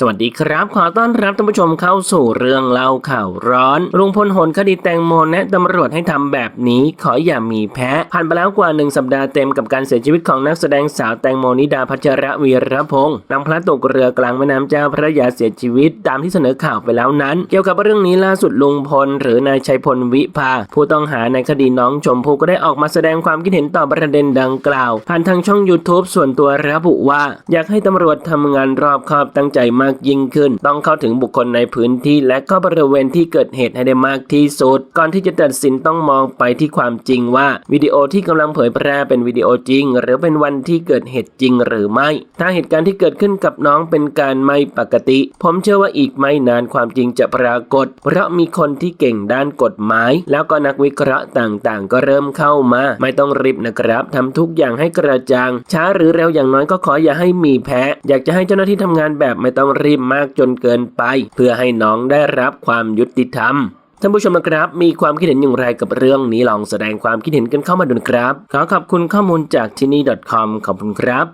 สวัสดีครับ ขอต้อนรับท่านผู้ชมเข้าสู่เรื่องเล่าข่าวร้อนลุงพลโหนคดีแตงโมแนะตำรวจให้ทำแบบนี้ ขออย่ามีแพ้ ผ่านไปแล้วกว่าหนึ่งสัปดาห์เต็มกับการเสียชีวิตของนักแสดงสาวแตงโมนิดาพัชระวีรพงศ์นำพลัดตกเรือกลางแม่น้ำเจ้าพระยาเสียชีวิต ตามที่เสนอข่าวไปแล้วนั้น เกี่ยวกับเรื่องนี้ล่าสุดลุงพล หรือนายชัยพลวิภา ผู้ต้องหาในคดีน้องชมพู่ก็ได้ออกมาแสดงความคิดเห็นต่อประเด็นดังกล่าว ผ่านทางช่อง YouTube ส่วนตัวระบุว่า อยากให้ตำรวจทำงานรอบคอบตั้งใจมากยิ่งขึ้น ต้องเข้าถึงบุคคลในพื้นที่ และก็บริเวณที่เกิดเหตุให้ได้มากที่สุด ก่อนที่จะตัดสินต้องมองไปที่ความจริงว่าวิดีโอที่กำลังเผยแพร่เป็นวิดีโอจริง หรือเป็นวันที่เกิดเหตุจริงหรือไม่ ถ้าเหตุการณ์ที่เกิดขึ้นกับน้องเป็นการไม่ปกติ ผมเชื่อว่าอีกไม่นานความจริงจะปรากฏ เพราะมีคนที่เก่งด้านกฎหมาย แล้วก็นักวิเคราะห์ต่างๆ ก็เริ่มเข้ามา ไม่ต้องรีบนะครับทำทุกอย่างให้กระจ่าง ช้าหรือเร็วอย่างน้อยก็ขออย่าให้มีแพ้ อยากจะให้เจ้าหน้าที่ทำงานแบบไม่ต้องรีบมากจนเกินไป เพื่อให้น้องได้รับความยุติธรรมท่านผู้ชมนะครับ มีความคิดเห็นอย่างไรกับเรื่องนี้ลองแสดงความคิดเห็นกันเข้ามาดูนะครับ ขอขอบคุณข้อมูลจากที่นี่ .com ขอบคุณครับ